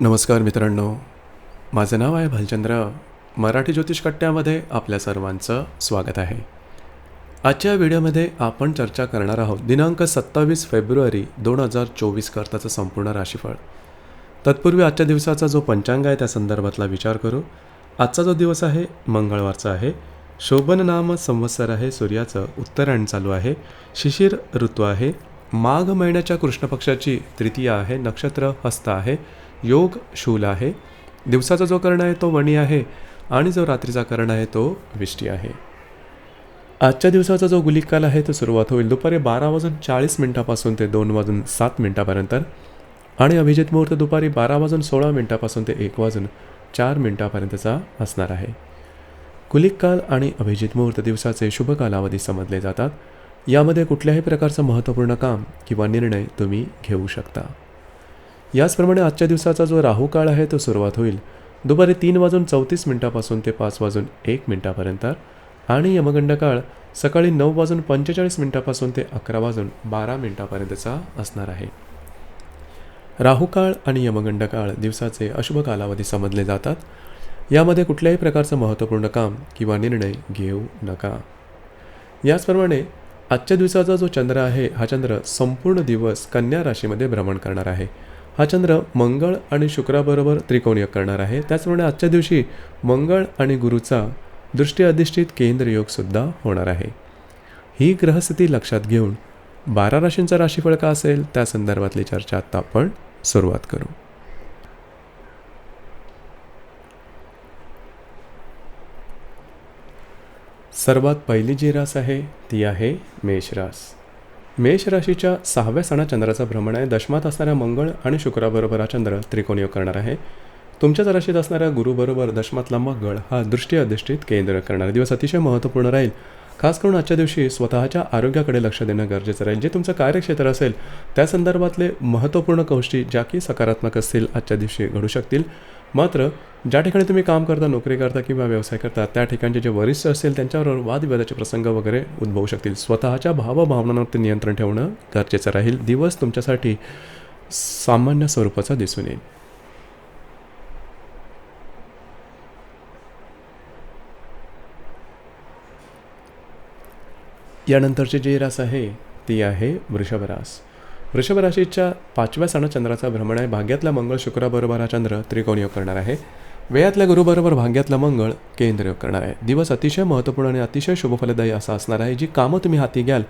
नमस्कार मित्रांनो. माझं नाव आहे भालचंद्र. मराठी ज्योतिष कट्ट्यामध्ये आपल्या सर्वांचं स्वागत आहे. आजच्या व्हिडिओमध्ये आपण चर्चा करणार आहोत दिनांक सत्तावीस फेब्रुवारी दोन हजार चोवीस करताचं संपूर्ण राशीफळ. तत्पूर्वी आजच्या दिवसाचा जो पंचांग आहे त्या संदर्भातला विचार करू. आजचा जो दिवस आहे मंगळवारचा आहे. शोभन नाम संवत्सर आहे सूर्याचं उत्तरायण चालू आहे. शिशिर ऋतू आहे. माघ महिन्याच्या कृष्ण पक्षाची तृतीया आहे. नक्षत्र हस्त आहे. योग शूल आहे. दिवसाचा जो कर्ण आहे तो वणी आहे आणि जो रात्रीचा कर्ण आहे तो विष्टी आहे. आजच्या दिवसाचा जो गुलिकाल आहे तो सुरुवात होईल. दुपारी बारा वाजून चाळीस मिनिटापासून ते दोन वाजून सात मिनिटापर्यंत आणि अभिजित मुहूर्त दुपारी बारा वाजून सोळा मिनिटापासून ते एक वाजून चार मिनिटापर्यंतचा असणार आहे. कुलिक काल आणि अभिजित मुहूर्त दिवसाचे शुभ कालावधी समजले जातात. यामध्ये कुठल्याही प्रकारचं महत्त्वपूर्ण काम किंवा निर्णय तुम्ही घेऊ शकता. याचप्रमाणे आजच्या दिवसाचा जो राहू काळ आहे तो सुरुवात होईल. दुपारी तीन वाजून चौतीस मिनिटापासून ते पाच वाजून एक मिनिटापर्यंत आणि यमगंड काळ सकाळी नऊ वाजून पंचेचाळीस मिनिटापासून ते अकरा वाजून बारा मिनिटापर्यंतचा असणार आहे. राहू काळ आणि यमगंड काळ दिवसाचे अशुभ कालावधी समजले जातात. यामध्ये कुठल्याही प्रकारचं महत्त्वपूर्ण काम किंवा निर्णय घेऊ नका. याचप्रमाणे आजच्या दिवसाचा जो चंद्र आहे हा चंद्र संपूर्ण दिवस कन्या राशीमध्ये भ्रमण करणार आहे. हा चंद्र मंगळ आणि शुक्राबरोबर त्रिकोणीय करणार आहे. त्याचप्रमाणे आजच्या दिवशी मंगळ आणि गुरुचा दृष्टी अधिष्ठित केंद्र योगसुद्धा होणार आहे. ही ग्रहस्थिती लक्षात घेऊन बारा राशींचा राशीफळ का असेल? त्या संदर्भातली चर्चा आत्ता आपण सुरुवात करू. सर्वात पहिली जी रास आहे ती आहे मेष रास. मेष राशीच्या सहाव्या सणा चंद्राचा भ्रमण आहे. दशमात असणाऱ्या मंगळ आणि शुक्राबरोबर हा चंद्र योग करणार आहे. तुमच्याच राशीत असणाऱ्या गुरुबरोबर दशमातला मंगळ हा दृष्टी अधिष्ठित केंद्र करणार. दिवस अतिशय महत्त्वपूर्ण राहील. खास करून आजच्या दिवशी स्वतःच्या आरोग्याकडे लक्ष देणं गरजेचं राहील. जे तुमचं कार्यक्षेत्र असेल त्या संदर्भातले महत्त्वपूर्ण गोष्टी ज्या की सकारात्मक असतील आजच्या दिवशी घडू शकतील. मात्र ज्या ठिकाणी तुम्ही काम करता नोकरी करता किंवा व्यवसाय करता त्या ठिकाणचे जे वरिष्ठ असतील त्यांच्यावर वादविवादाचे प्रसंग वगैरे उद्भवू शकतील. स्वतःच्या भावभावनांवरती नियंत्रण ठेवणं गरजेचं राहील. दिवस तुमच्यासाठी सामान्य स्वरूपाचा दिसून येईल. यानंतरची जी रास आहे ती आहे वृषभ रास. वृषभ राशीच्या पाचव्या सण चंद्राचा भ्रमण आहे. भाग्यातला मंगळ शुक्राबरोबर हा चंद्र त्रिकोण योग करणार आहे. वेळातल्या गुरुबरोबर भाग्यातला मंगळ केंद्र योग करणार आहे. दिवस अतिशय महत्त्वपूर्ण आणि अतिशय शुभफलदायी असा असणार आहे जी कामं तुम्ही हाती घ्याल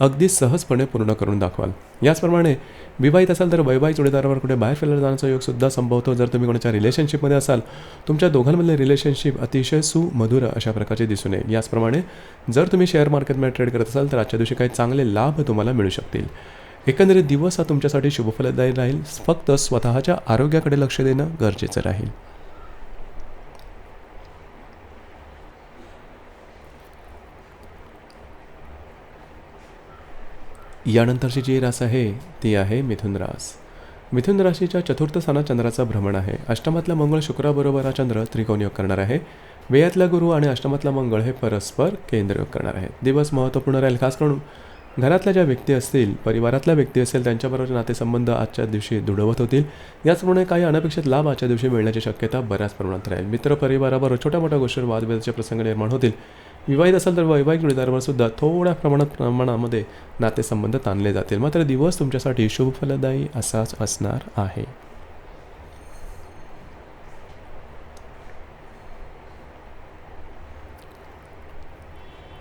अगदी सहजपणे पूर्ण करून दाखवाल. याचप्रमाणे विवाहित असाल तर वैवाहिक जोडीदारावर कुठे बाहेर फिरायला जाण्याचा योगसुद्धा संभवतो. जर तुम्ही कोणाच्या रिलेशनशिपमध्ये असाल तुमच्या दोघांमधले रिलेशनशिप अतिशय सुमधुर अशा प्रकारचे दिसून येईल. याचप्रमाणे जर तुम्ही शेअर मार्केटमध्ये ट्रेड करत असाल तर आजच्या दिवशी काही चांगले लाभ तुम्हाला मिळू शकतील. एकंदरीत दिवस हा तुमच्यासाठी शुभफलदायी राहील. फक्त स्वतःच्या आरोग्याकडे लक्ष देणं गरजेचं राहील. यानंतरची जी रास आहे ती आहे मिथुन रास. मिथुन राशीच्या चतुर्थ स्थानात चंद्राचा भ्रमण आहे. अष्टमातला मंगळ शुक्राबरोबर हा चंद्र त्रिकोणयोग करणार आहे. वेयातला गुरु आणि अष्टमातला मंगळ हे परस्पर केंद्रयोग करणार आहे दिवस महत्त्वपूर्ण राहील खास करून घरातल्या ज्या व्यक्ती असतील परिवारातल्या व्यक्ती असेल त्यांच्याबरोबर नातेसंबंध आजच्या दिवशी दृढवत होतील. याचप्रमाणे काही अनपेक्षित लाभ आजच्या दिवशी मिळण्याची शक्यता बऱ्याच प्रमाणात राहील. मित्र परिवाराबरोबर छोट्या मोठ्या गोष्टीवर वादविवादाचे प्रसंग निर्माण होतील. विवाहित असेल तर वैवाहिक जोडीदारावर सुद्धा थोड्या प्रमाणात प्रमाणामध्ये नातेसंबंध ताणले जातील. मात्र दिवस तुमच्यासाठी शुभफलदायी असाच असणार आहे.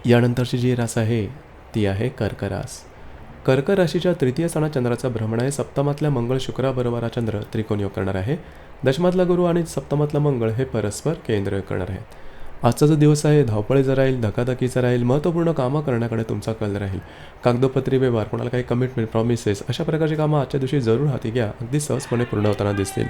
यानंतरची जी रास आहे ती आहे कर्करास. कर्क राशीच्या तृतीय स्थानात चंद्राचा भ्रमण आहे. सप्तमातल्या मंगळ शुक्राबरोबर हा चंद्र त्रिकोणयोग करणार आहे. दशमातला गुरु आणि सप्तमातला मंगळ हे परस्पर केंद्र करणार आहेत. आजचा जो दिवस आहे धावपळीचा राहील धकाधकीचा राहील महत्त्वपूर्ण कामं करण्याकडे तुमचा कल राहील. कागदोपत्री व्यवहार कोणाला काही कमिटमेंट प्रॉमिसेस अशा प्रकारची कामं आजच्या दिवशी जरूर हाती घ्या. अगदी सहजपणे पूर्ण होताना दिसतील.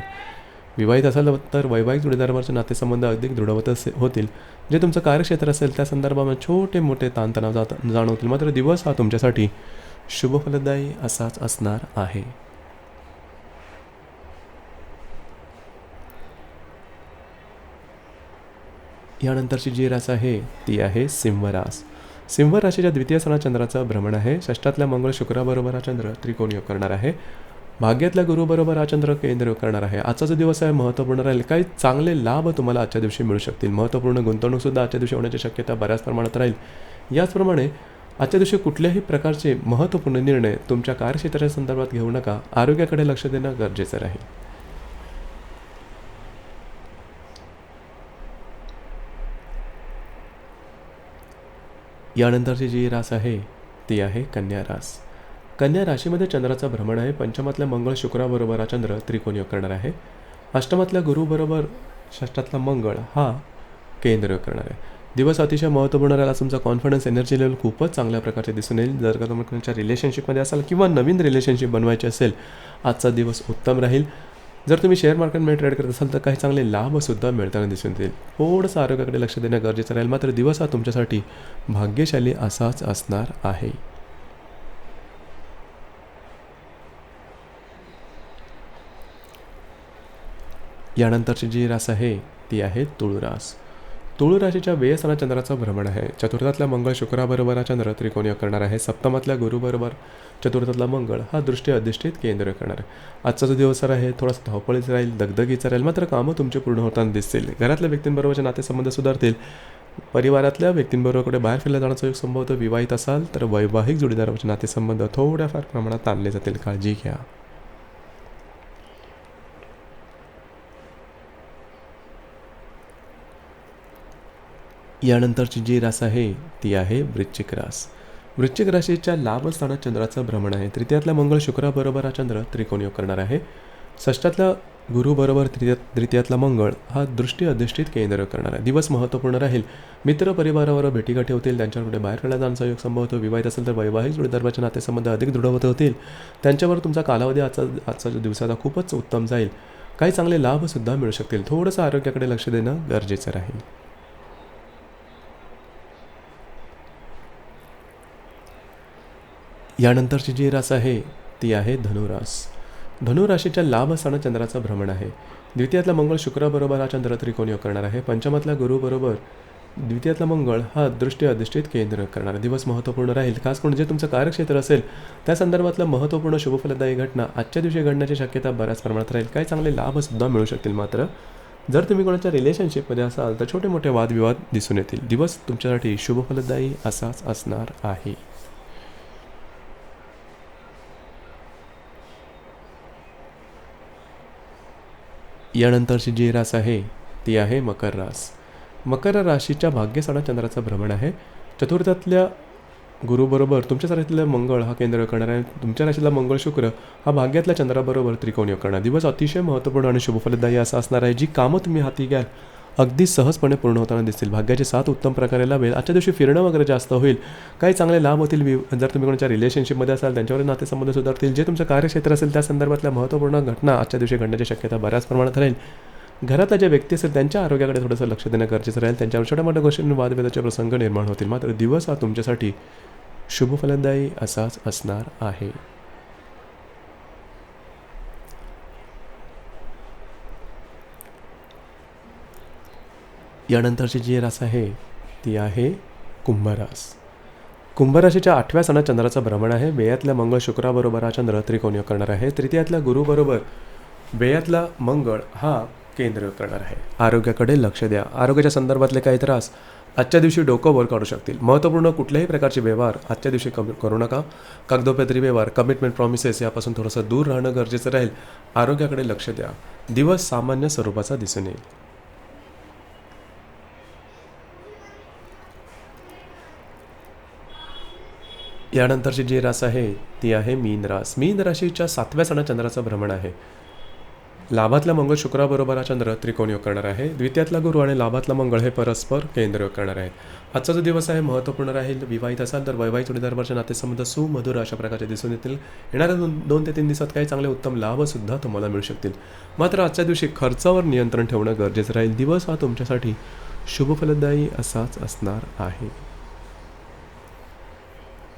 विवाहित असाल तर वैवाहिक जोडीदारावरचे नातेसंबंध अधिक दृढवत असे होतील. जे तुमचं कार्यक्षेत्र असेल त्या संदर्भामध्ये छोटे मोठे ताणतणाव जात जाणवतील. मात्र दिवस हा तुमच्यासाठी शुभफलदायी असाच असणार आहे. यानंतरची जी रास आहे ती आहे सिंहरास. सिंह राशीच्या द्वितीय सणा चंद्राचं भ्रमण आहे. षष्टातल्या मंगळ शुक्राबरोबर हा चंद्र त्रिकोणीय करणार आहे. भाग्यातल्या गुरुबरोबर हा चंद्र केंद्र करणार आहे. आजचा जो दिवस आहे महत्त्वपूर्ण राहील. काही चांगले लाभ तुम्हाला आजच्या दिवशी मिळू शकतील. महत्त्वपूर्ण गुंतवणूकसुद्धा आजच्या दिवशी होण्याची शक्यता बऱ्याच प्रमाणात राहील. याचप्रमाणे आजच्या दिवशी कुठल्याही प्रकारचे महत्त्वपूर्ण निर्णय तुमच्या कार्यक्षेत्राच्या संदर्भात घेऊ नका. आरोग्याकडे लक्ष देणं गरजेचं राहील. यानंतरची जी रास आहे ती आहे कन्या रास. कन्या राशीमध्ये चंद्राचं भ्रमण आहे. पंचमातल्या मंगळ शुक्राबरोबर हा चंद्र त्रिकोण योग करणार आहे. अष्टमातल्या गुरुबरोबर षष्टातला मंगळ हा केंद्र योग करणार आहे. दिवस अतिशय महत्त्वपूर्ण राहिला. तुमचा कॉन्फिडन्स एनर्जी लेवल खूपच चांगल्या प्रकारचे दिसून येईल. जर का तुम्ही तुमच्या रिलेशनशिपमध्ये असाल किंवा नवीन रिलेशनशिप बनवायची असेल आजचा दिवस उत्तम राहील. जर तुम्ही शेअर मार्केटमध्ये ट्रेड करत असाल तर काही चांगले लाभसुद्धा मिळताना दिसून येतील थोडंसं आरोग्याकडे लक्ष देणं गरजेचं राहील. मात्र दिवस हा तुमच्यासाठी भाग्यशाली असाच असणार आहे. यानंतरची जी रास आहे ती आहे तुळरास. तुळू राशीच्या चंद्राचं भ्रमण आहे. चतुर्थातल्या मंगळ शुक्राबरोबर हा चंद्र त्रिकोणीय करणार आहे. सप्तमातल्या गुरुबरोबर चतुर्थातला मंगळ हा दृष्टी अधिष्ठित केंद्र करणार आहे. आजचा जो दिवस आहे थोडासा धावपळीचा राहील दगदगीचा राहील मात्र कामं तुमचे पूर्ण होताना दिसतील. घरातल्या व्यक्तींबरोबरचे नातेसंबंध सुधारतील. परिवारातल्या व्यक्तींबरोबर कुठे बाहेर फिरला जाण्याचा योग संभवतो विवाहित असाल तर वैवाहिक जोडीदाराचे नातेसंबंध थोड्याफार प्रमाणात आणले जातील. काळजी घ्या. यानंतरची जी रास आहे ती आहे वृश्चिक रास. वृश्चिक राशीच्या लाभस्थानात चंद्राचं भ्रमण आहे. तृतीयातला मंगळ शुक्राबरोबर हा चंद्र त्रिकोणयोग करणार आहे. षष्ठातल्या गुरुबरोबर तृतीय तृतीयातला मंगळ हा दृष्टी अधिष्ठित केंद्र करणार आहे. दिवस महत्त्वपूर्ण राहील. मित्र परिवारावर भेटीगाठी होतील त्यांच्यावर कुठे बाहेर खेळला जाण्याचा योग संभव होतो. विवाहित असेल तर वैवाहिक जोडीदाराचे नातेसंबंध अधिक दृढ होत होतील. त्यांच्यावर तुमचा कालावधी आजचा आजचा जो दिवसाचा खूपच उत्तम जाईल. काही चांगले लाभसुद्धा मिळू शकतील. थोडंसं आरोग्याकडे लक्ष देणं गरजेचं राहील. यानंतरची जी रास आहे ती आहे धनुरास. धनुराशीच्या लाभ असताना चंद्राचं भ्रमण आहे. द्वितीयातला मंगळ शुक्राबरोबर हा चंद्र योग करणार आहे. पंचमातल्या गुरुबरोबर द्वितीयातला मंगळ हा दृष्टी अधिष्ठित केंद्र करणार. दिवस महत्त्वपूर्ण राहील. खास करून जे तुमचं कार्यक्षेत्र असेल त्या संदर्भातलं महत्त्वपूर्ण शुभफलदायी घटना आजच्या दिवशी घडण्याची शक्यता बऱ्याच प्रमाणात राहील. काही चांगले लाभसुद्धा मिळू शकतील मात्र जर तुम्ही कोणाच्या रिलेशनशिपमध्ये असाल तर छोटे मोठे वादविवाद दिसून येतील. दिवस तुमच्यासाठी शुभफलदायी असाच असणार आहे. यानंतरची जी रास आहे ती आहे मकर रास. मकर राशीच्या भाग्यसाडा चंद्राचं भ्रमण आहे. चतुर्थातल्या गुरुबरोबर तुमच्या राशीतल्या मंगळ हा केंद्र करणार आहे. तुमच्या राशीतला मंगळ शुक्र हा भाग्यातल्या चंद्राबरोबर त्रिकोणीय करणार. दिवस अतिशय महत्त्वपूर्ण आणि शुभफलदायी असा असणार आहे जी कामं तुम्ही हाती घ्याल अगदी सहजपणे पूर्ण होताना दिसतील. भाग्याचे साथ उत्तम प्रकारे लाभेल. आजच्या दिवशी फिरणं वगैरे जास्त होईल. काही चांगले लाभ होतील. वि जर तुम्ही कोणाच्या रिलेशनशिपमध्ये असाल त्यांच्यावर नातेसंबंध सुधारतील जे तुमचं कार्यक्षेत्र असेल त्या संदर्भातल्या महत्त्वपूर्ण घटना आजच्या दिवशी घडण्याची शक्यता बऱ्याच प्रमाणात राहील. घरातल्या ज्या व्यक्ती असेल त्यांच्या आरोग्याकडे थोडंसं लक्ष देणं गरजेचं राहील. त्यांच्यावर छोट्या मोठ्या गोष्टींनी वादभेदाचे प्रसंग निर्माण होतील. मात्र दिवस हा तुमच्यासाठी शुभफलदायी असाच असणार आहे. यानंतरची जी रास आहे ती आहे कुंभरास. कुंभराशीच्या आठव्या सणात चंद्राचं भ्रमण आहे. वेयातल्या मंगळ शुक्राबरोबर हा चंद्र त्रिकोणीय करणार आहे. तृतीयातल्या गुरुबरोबर बेयातला मंगळ हा केंद्र करणार आहे. आरोग्याकडे लक्ष द्या. आरोग्याच्या संदर्भातले काही त्रास आजच्या दिवशी डोकं वर काढू शकतील. महत्त्वपूर्ण कुठल्याही प्रकारचे व्यवहार आजच्या दिवशी कमी करू नका. कागदोपत्री व्यवहार कमिटमेंट प्रॉमिसेस यापासून थोडंसं दूर राहणं गरजेचं राहील. आरोग्याकडे लक्ष द्या. दिवस सामान्य स्वरूपाचा दिसून येईल. यानंतरची जी रास आहे ती आहे मीन रास. मीन राशीच्या सातव्या सणा चंद्राचं भ्रमण आहे. लाभातला मंगळ शुक्राबरोबर हा चंद्र त्रिकोण योग करणार आहे. द्वितीयातला गुरु आणि लाभातला मंगळ हे परस्पर केंद्र योग करणार आहेत. आजचा जो दिवस आहे महत्त्वपूर्ण राहील. विवाहित असाल तर वैवाहिक जोडीदारवरच्या नातेसंबंध सुमधुर अशा प्रकारचे दिसून येतील. येणाऱ्या दोन दोन ते तीन दिवसात काही चांगले उत्तम लाभसुद्धा तुम्हाला मिळू शकतील. मात्र आजच्या दिवशी खर्चावर नियंत्रण ठेवणं गरजेचं राहील. दिवस हा तुमच्यासाठी शुभफलदायी असाच असणार आहे.